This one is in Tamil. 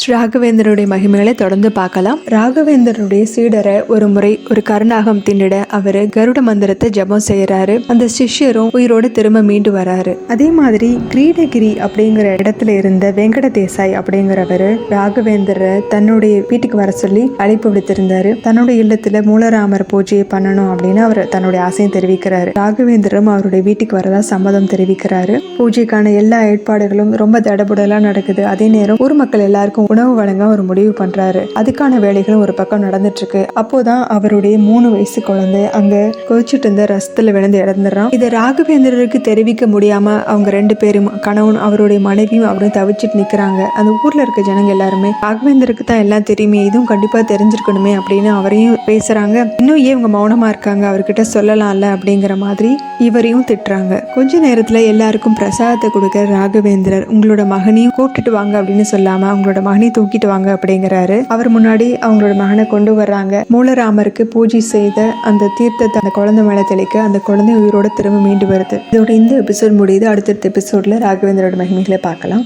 ஸ்ரீ ராகவேந்தருடைய மகிமைகளை தொடர்ந்து பார்க்கலாம். ராகவேந்தருடைய சீடரை ஒரு முறை ஒரு கருணாகம் தின்னிட அவர் கருட மந்திரத்தை ஜெபம் செய்யறாரு. அந்த சிஷ்யரும் உயிரோடு திரும்ப மீண்டு வராரு. அதே மாதிரி கிரீடகிரி அப்படிங்கிற இடத்துல இருந்த வெங்கட தேசாய் அப்படிங்கிறவரு ராகவேந்தரை தன்னுடைய வீட்டுக்கு வர சொல்லி அழைப்பு விடுத்திருந்தாரு. தன்னுடைய இல்லத்துல மூலராமர் பூஜையை பண்ணணும் அப்படின்னு அவர் தன்னுடைய ஆசையும் தெரிவிக்கிறாரு. ராகவேந்தரும் அவருடைய வீட்டுக்கு வரதா சம்மதம் தெரிவிக்கிறாரு. பூஜைக்கான எல்லா ஏற்பாடுகளும் ரொம்ப தடபுடலா நடக்குது. அதே நேரம் ஊர் மக்கள் எல்லாருக்கும் உணவு வழங்க ஒரு முடிவு பண்றாரு. அதுக்கான வேலைகளும் ஒரு பக்கம் நடந்துட்டு இருக்கு அப்போதான் அவருடைய மூணு வயசு குழந்தை அங்க கொதிச்சுட்டு இருந்த ரசத்துல விழுந்து இறந்துடுறான் இதை ராகவேந்திரருக்கு தெரிவிக்க முடியாம அவங்க ரெண்டு பேரும் கணவன் அவருடைய மனைவியும் அப்படின்னு தவிச்சிட்டு நிக்கிறாங்க. அந்த ஊர்ல இருக்க ஜனங்க எல்லாருமே ராகவேந்தருக்கு தான் எல்லாம் தெரியுமே இதுவும் கண்டிப்பா தெரிஞ்சிருக்கணுமே அப்படின்னு அவரையும் பேசுறாங்க. இன்னும் ஏன் இவங்க மௌனமா இருக்காங்க? அவர்கிட்ட சொல்லலாம்ல அப்படிங்கிற மாதிரி இவரையும் திட்டுறாங்க. கொஞ்ச நேரத்துல எல்லாருக்கும் பிரசாதத்தை கொடுக்க ராகவேந்திரர் உங்களோட மகனையும் கூட்டிட்டு வாங்க அப்படின்னு சொல்லாம அவங்களோட மகனையும் தூக்கிட்டு வாங்க அப்படிங்கிறாரு. அவர் முன்னாடி அவங்களோட மகனை கொண்டு வர்றாங்க. மூலராமருக்கு பூஜை செய்த அந்த தீர்த்தத்தை அந்த குழந்தை மேல தெளிக்க அந்த குழந்தை உயிரோட திரும்ப மீண்டு வருது. இதோட இந்த எபிசோட் முடியுது. அடுத்தடுத்த எபிசோட்ல ராகவேந்திரோட மகிமைகளை பார்க்கலாம்.